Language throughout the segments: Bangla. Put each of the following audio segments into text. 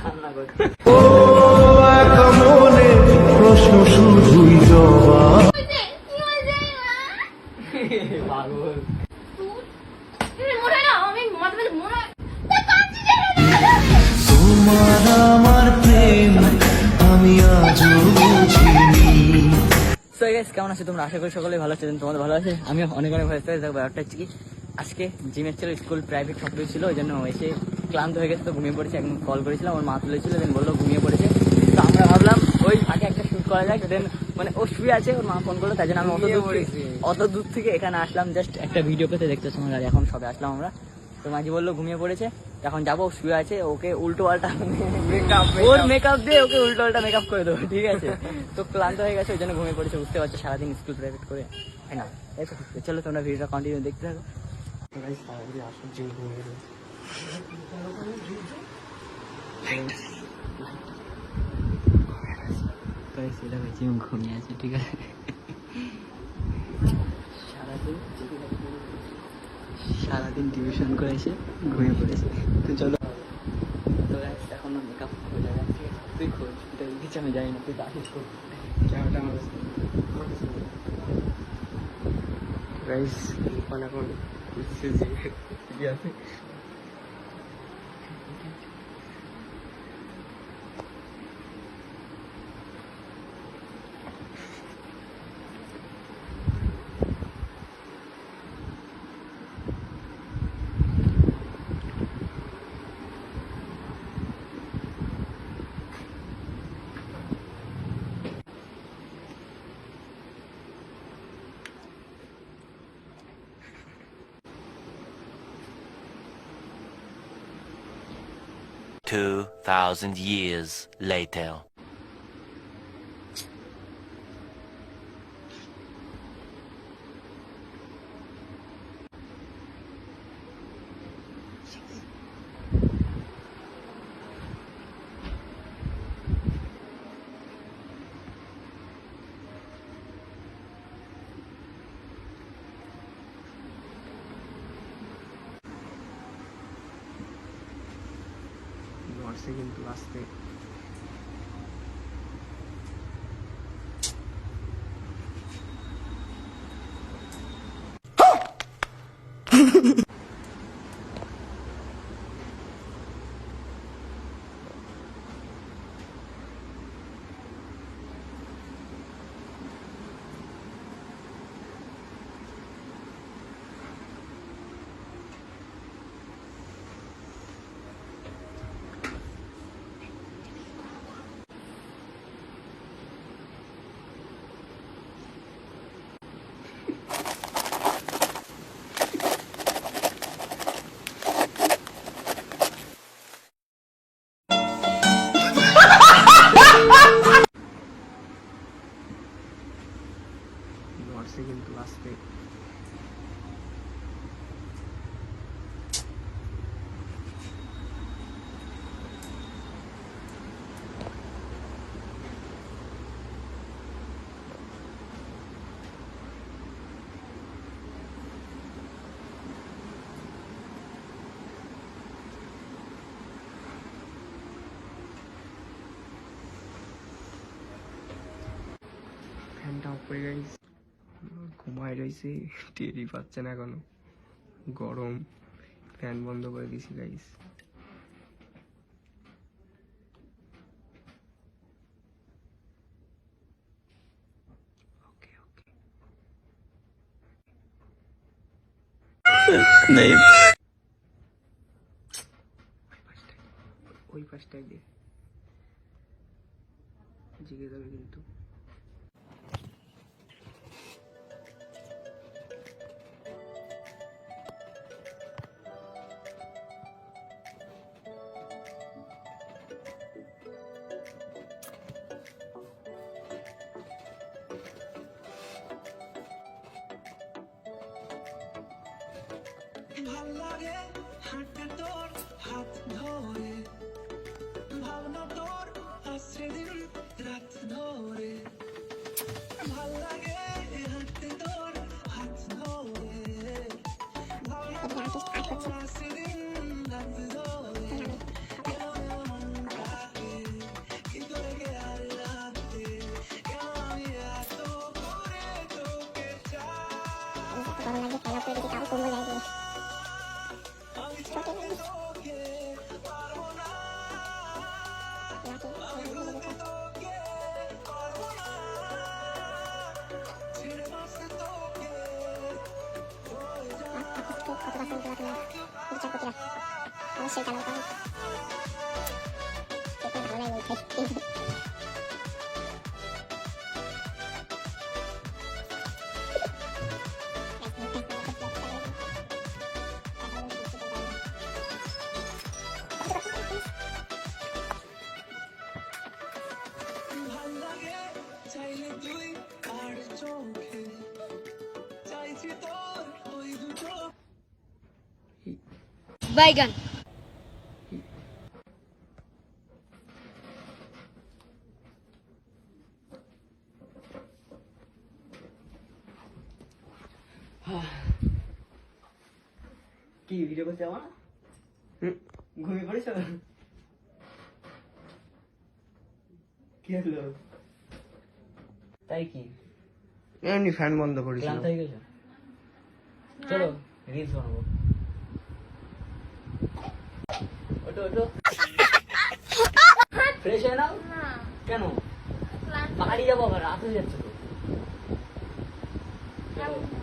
কান্না করছে প্রশ্ন শুধুই জবাব। কেমন আছে তোমরা? আশা করি সকলেই ভালো আছেন তোমাদের ভালো আছে? আমি অনেক অনেক ভালো আছি। দেখো ব্যাপারটা হচ্ছে কি আজকে জিমের ছিল স্কুল প্রাইভেট সব ছিল ওই জন্য এসে ক্লান্ত হয়ে গেছে তো ঘুমিয়ে পড়েছে। একদম কল করেছিলাম ওর মা তুলেছিল দেন বলল ঘুমিয়ে পড়েছে। তো আমরা ভাবলাম ওই ফাঁকে একটা শুট করা যাক দেন মানে ও শুয়ে আছে ওর মা ফোন করল তাই জন্য আমি অত দূর অত দূর থেকে এখানে আসলাম জাস্ট একটা ভিডিও পেতে দেখতে সময় আর এখন সবে আসলাম আমরা। তো মাঝি বলল ঘুমিয়ে পড়েছে? এখন যাব শুয়ে আছে ওকে উল্টো পাল্টা ওর মেকআপ দিয়ে ওকে উল্টো পাল্টা মেকআপ করে দেবো ঠিক আছে? তো ক্লান্ত হয়ে গেছে ওই জন্য ঘুমিয়ে পড়েছে বুঝতে পারছ সারাদিন স্কুল প্রাইভেট করে। তাই না এই তো চলো তোমরা ভিডিওটা কন্টিনিউ দেখতে থাকো। ঘুমিয়ে আছি ঠিক আছে? সারাদিন সারাদিন টিউশন করেছে ঘুমিয়ে পড়েছে। তো চলো। তো guys, এখন মেকআপ খোঁজা যাচ্ছে তুই খোঁজ তুই কিছু আমি জানি না তুই বাকি খোঁজ গাইস এখন এখন খুঁজছে যে আছে? 2,000 years later. গাইস। ঘুমায় রয়েছে টেরই পাচ্ছে না এখনও। গরম ফ্যান বন্ধ করে দিছি গাইস। ওই পাশটায় দে। জিগে যাবে কিন্তু। ভালো লাগে হাঁটা তোর হাত ধরে। ভাবনা তোর আসছে দিন রাত ধরে। ভালো লাগে হাঁটতে তোর হাত ধরে। ভাবনা তোর আসছে দিন রাত ধরে। ভালো লাগে খেলা করে যদি কারও কমে যায় রাখ অবশ্যই জানাব ভালো লাগে। বাইগান কি ভিডিও করতে আমার হুম। ঘুমিয়ে পড়েছ? কি হলো? তাই কি? এমনি ফ্যান বন্ধ করেছিল ক্লান্ত হয়ে গেছো? চলো রিলস বানাবো। ফ্রেশ হয়ে নাও কেন? বাড়ি যাব আবার রাত হয়ে যাচ্ছে তো।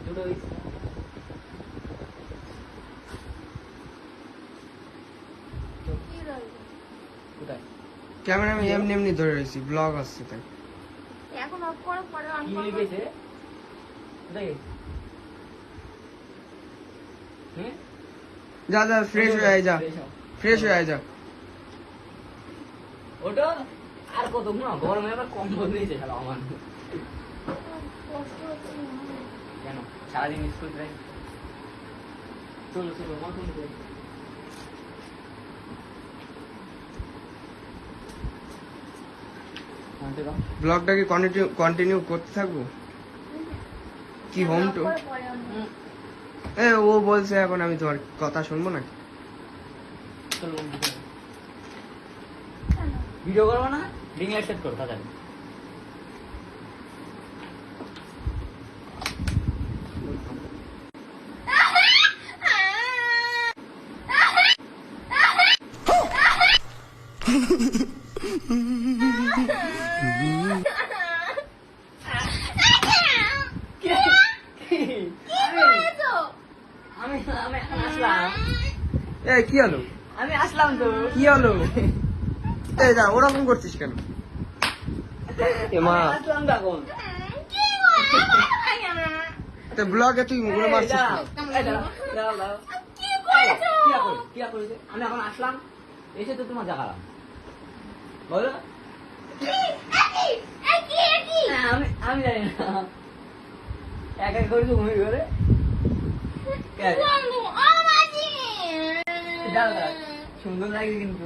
দুটো কি ক্যামেরা আমি এমনি এমনি ধরে রয়েছি ব্লগ আসছে তাই। এখন অফ করো পরে অন কি করো। লিখেছে? কোথায় যা যা ফ্রেশ হয়ে আয় যা। ফ্রেশ হয়ে আয় যা ওটা আর কত না গরমে আবার কম বদলেছে শালা আমার। কষ্ট হচ্ছে না। কেন? সারাদিন স্কুল যাই চলো চলো আমার ফোন করে আনতে দাও ব্লগটা কি কন্টিনিউ কন্টিনিউ করতে থাকব? কি হোম। টু ও বলছে এখন আমি তোমার কথা শুনব না চলো কেন? ভিডিও করব না রিং লাইট সেট করো তাড়াতাড়ি এ কি হলো? আমি আসলাম তো। কি হলো? এ যা ওরকম করছিস কেন? এ মা। আমি আসলাম তো? ব্লগে তুই মুগুলো মারছিস? এই আমি এখন আসলাম এসে তো তোমার জাগালাম বলো। একই, একই, একই। আমি আমি জানি না। এক এক করে ঘুমিয়ে ঘরে। সুন্দর লাগে কিন্তু।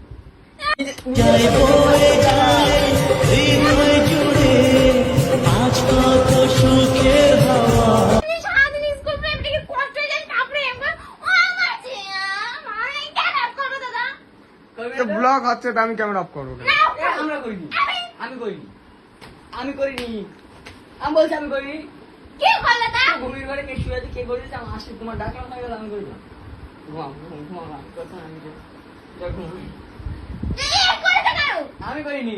ব্লগ হচ্ছে আমি ক্যামেরা অফ করব করো। আমরা করিনি। আমি করিনি। আমি করিনি। আমি বলছি আমি করিনি। কি করলে তা? ঘুমিয়ে ঘরে কে শুয়ে কে করেছে আমি আসি তোমার ডাকলাম হয়ে গেল আমি করি না ঘুমাও ঘুমাও ঘুমাও কথা আমি আমি করিনি।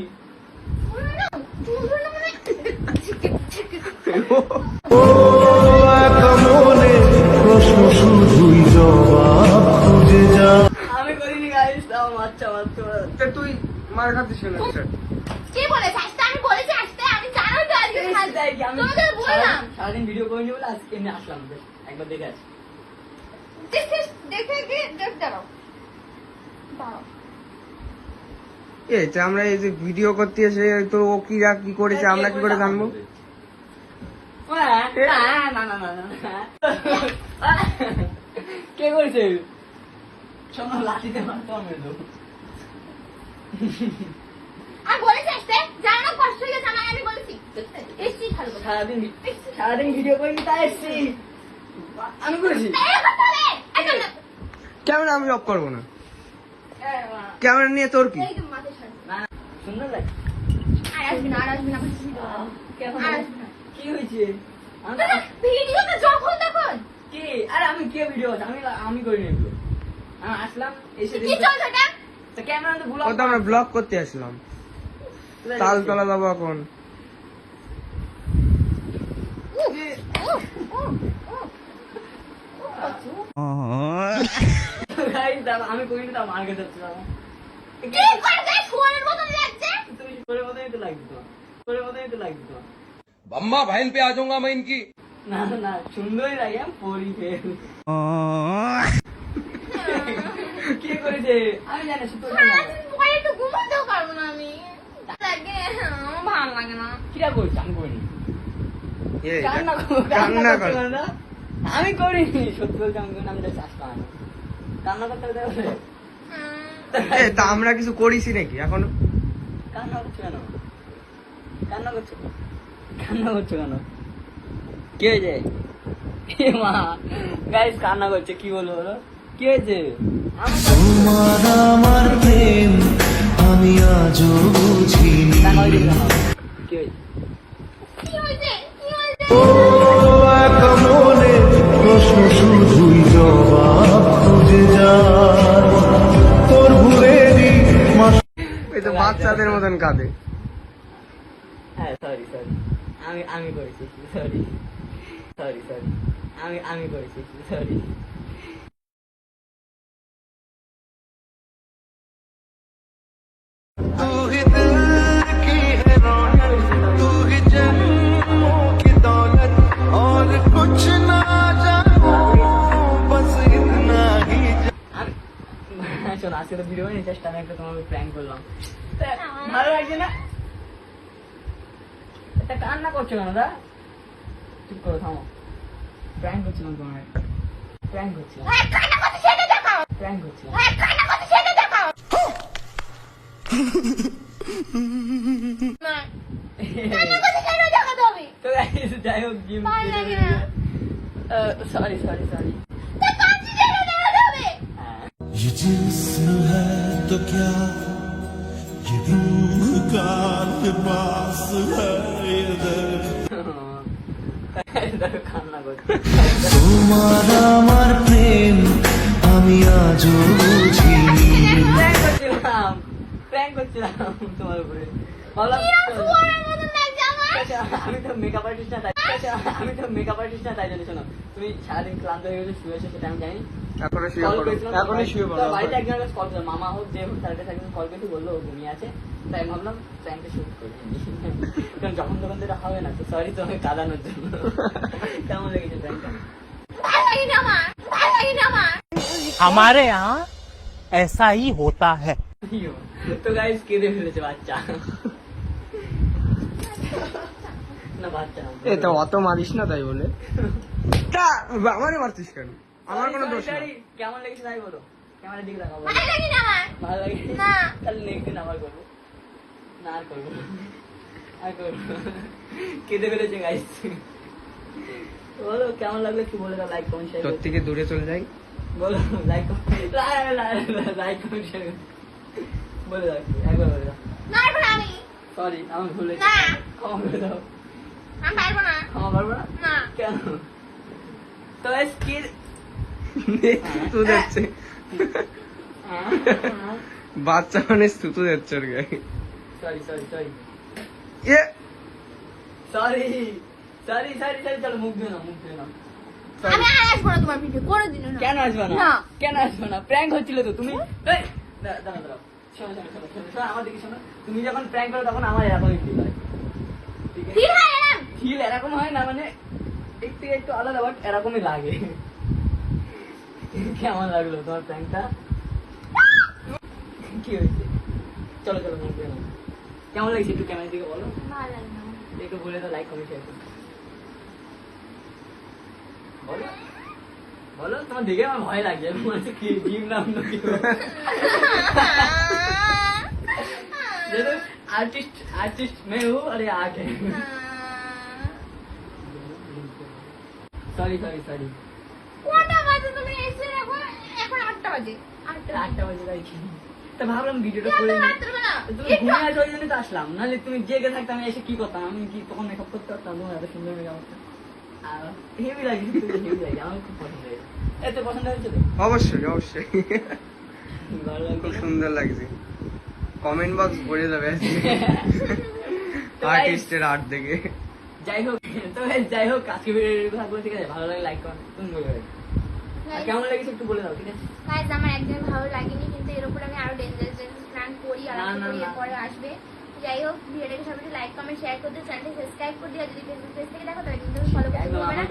গাইস তাও আচ্ছা মারতে তুই মার কেন কে বলেছে? আসতে? আমি বলেছি আসতে, আমি জানোই তো আজকে তোমাদের বললাম। সারাদিন- সারাদিন ভিডিও করিনি বলে আজকে এমনি আসলাম একবার দেখে আসি। দেখে দেখে দেখ দাঁড়াও। দাঁড়াও। আমরা এই যে ভিডিও করতে এসে তো ও কি রা- কি করেছে আমরা কি করে জানব? না না না না না। কে করেছে? শোনো লাঠিতে মারতে আর বলেছে আসতে? জানো কষ্ট হয়ে গেছে আমি বলেছি। এসছি সারাদিন সারাদিন ভিডিও করিনি তাই এসছি। আমি করেছি? তাই করতে হবে একদম না। ক্যামেরা আমি অফ করব না। ক্যামেরা নিয়ে তোর কি সুন্দর লাগে হয়েছে যখন তখন কি আরে আমি কে ভিডিও আমি আমি করিনি এগুলো আমি আসলাম এসে কি চলছে এটা তো ক্যামেরা তো ভুল ও তো আমরা ব্লগ করতে আসলাম তালতলা যাব এখন আমি করিনি তো আমার কাছে যাচ্ছিলাম কি করবে শুয়ারের মতন লাগছে তুমি করে মতনই তো লাগতো তোমার করে মতনই তো লাগতো তোমার अम्मा बहन पे आ जाऊंगा मैं इनकी না না সুন্দরই লাগে আমি পড়ি ফের কে করেছে আমি জানি শুধু সারাদিন পরে একটু ঘুমাতেও পারবো না আমি লাগে আমার ভালো লাগে না কিরা করছে আমি করিনি এই, কান্না কর- কান্না কর করছে না? আমি করিনি সত্যি বলতে আমি করিনি, আমি তো চাষ পাই না কান্না করতে? উম, এ তা আমরা কিছু করিসি নাকি এখনও? কান্না করছ কেন? কান্না করছ? কান্না করছ কেন? কি হয়েছে? মা গাইস কান্না করছে কি বলব বলো? কি হয়েছে? তোমার আমার প্রেম আমি আজও বুঝিনি। টাকা হয়েছে কেন? কি হয়েছে? কি হয়েছে কি হয়েছে ও এক মনে প্রশ্ন শুধুই জবাব। তোর ভুলেরই মাস এই তো বাচ্চাদের মতন কাঁদে। হ্যাঁ সরি সরি আমি আমি করেছি সরি সরি সরি আমি আমি করেছি সরি শোনো আজকে তো ভিডিও বানিয়ে চেষ্টা আমি একটা তোমাকে প্র্যাঙ্ক করলাম। ভালো লাগছে না? এটা কান্না করছ কেন দা? চুপ করো থামো। প্র্যাঙ্ক করছিলাম তোমার প্র্যাঙ্ক করছিলাম। হ্যাঁ প্র্যাঙ্ক করছিলাম। হ্যাঁ যাই হোক। সরি সরি সরি তা কাঁদছি সেটা দেখাতে হবে হ্যাঁ ये जिस्म है तो क्या ये रूह का लिबास है ये दर्द দেখো কান্না করছে তোমার আমার প্রেম আমি আজও বুঝিনি প্র্যাঙ্ক করছিলাম প্র্যাঙ্ক করছিলাম তোমার উপরে আমি তো মেকআপ আর্টিস্ট না তাই আচ্ছা, আমি তো মেকআপ আর্টিস্ট না তাই জন্য শোনো তুমি সারাদিন ক্লান্ত হয়ে গেছো শুয়েছো সেটা আমি জানি এখনো শুয়ে কল পড়ো করেছিলাম এখনই শুয়ে তো পড়ো বাড়িতে একজন কল করে মামা হোক যে হোক তার কাছে একজন কল করে বললো ও ঘুমিয়ে আছে তাই আমি ভাবলাম প্র্যাঙ্কটা শুট করি কারণ যখন তখন তো এটা হবে না তো সরি তোমাকে কাঁদানোর জন্য কেমন লেগেছে প্র্যাঙ্কটা ভালো লাগে না আমার ভালো লাগে না আমার हमारे यहाँ ऐसा ही होता है তো গাইস কেঁদে ফেলেছে বাচ্চা না বাচ্চা না এ তো অত মারিস না তাই বলে। তা আমারে মারছিস কেন? আমার কোনো দোষ নেই কেমন লেগেছে তাই বলো। ক্যামেরার দিকে তাকাবো ভালো লাগে না আমার? ভালো লাগে না। তাহলে নেক্সট দিন আবার করব। না আর করব আর করব কেঁদে ফেলেছে গাইস বলো কেমন লাগল কি বলে দাও লাইক কমেন্ট শেয়ার তোর থেকে দূরে চলে যাই। বলো লাইক লাইক কমেন্ট শেয়ার বলে দাও একবার বলে দাও। সরি আমার ভুল না। ক্ষমা করে দাও। আমি পারব না। ক্ষমা পারব না? না। কেন? তো গাইস কি যাচ্ছে। বাচ্চা মানে থুতু যাচ্ছে ওর গায়ে। সরি সরি সরি এ সরি সরি সরি সরি চলো মুখ দিও না মুখ দিও না আমি আর আসব না তোমার ভিডিও না। কেন আসবে না? না। কেন আসবে না? প্র্যাঙ্ক হচ্ছিল তো তুমি এই, দাঁড়া, দাঁড়া, দাঁড়াও। তুমি যখন প্র্যাঙ্ক করো তখন আমার এরকমই ফিল হয় ঠিক আছে ঠিক আছে ফিল এরকম হয় না মানে একটু একটু আলাদা বাট এরকমই লাগে। কেমন লাগল তোমার প্র্যাঙ্কটা কি হয়েছে চলো চলো কেমন লাগছে একটু ক্যামেরার দিকে বলো? একটু বলে দাও লাইক কমেন্ট শেয়ার করো। বলো। বলো তোমার দেখে আমার ভয় লাগছে আমি মনে হচ্ছে কি জিম নাম না কি आर्टिस्ट आर्टिस्ट मैं हूँ अरे आर्ट है सॉरी सॉरी सॉरी কটা বাজে তুমি এসে দেখো এখন আটটা বাজে আটটা আটটা বাজে তাই কি? তা ভাবলাম ভিডিওটা এত করে নিই। রাত্রেবেলা? তুমি একটু- ঘুমিয়ে আসো ওই জন্য তো আসলাম নাহলে তুমি জেগে থাকতে আমি এসে কি করতাম আমি কি তখন মেকআপ করতে পারতাম তোমার এত সুন্দর মেকআপ হেভি লাগে হেভি লাগে আমার খুব পছন্দ হয়েছে এত পছন্দ হয়েছে অবশ্যই অবশ্যই। খুব সুন্দর লাগছে। কমেন্ট বক্স ভরে যাবে। আর্টিস্টের আর্ট দেখে। যাই হোক তো যাই হোক আজকে ভিডিও ঠিক আছে? ভালো লাগে লাইক করো তুমি বলবে কেমন লেগেছে একটু বলে দাও ঠিক আছে? গাইজ আমার একদম ভালো লাগেনি কিন্তু এর উপর আমি আরও ডেঞ্জারাস ডেঞ্জারাস প্ল্যান করি আর করি না। আসবে। যাই হোক ভিডিওটাকে সবাই লাইক কমেন্ট শেয়ার করতে চ্যানেলটি সাবস্ক্রাইব করে দিও যদি ফেসবুক পেজ থেকে দেখো তাহলে কিন্তু ফলো করতে ভুলবে না।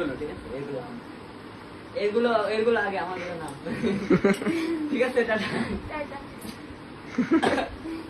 এগুলো এগুলো আগে আমাদের নাম ঠিক আছে টাটা। টাটা।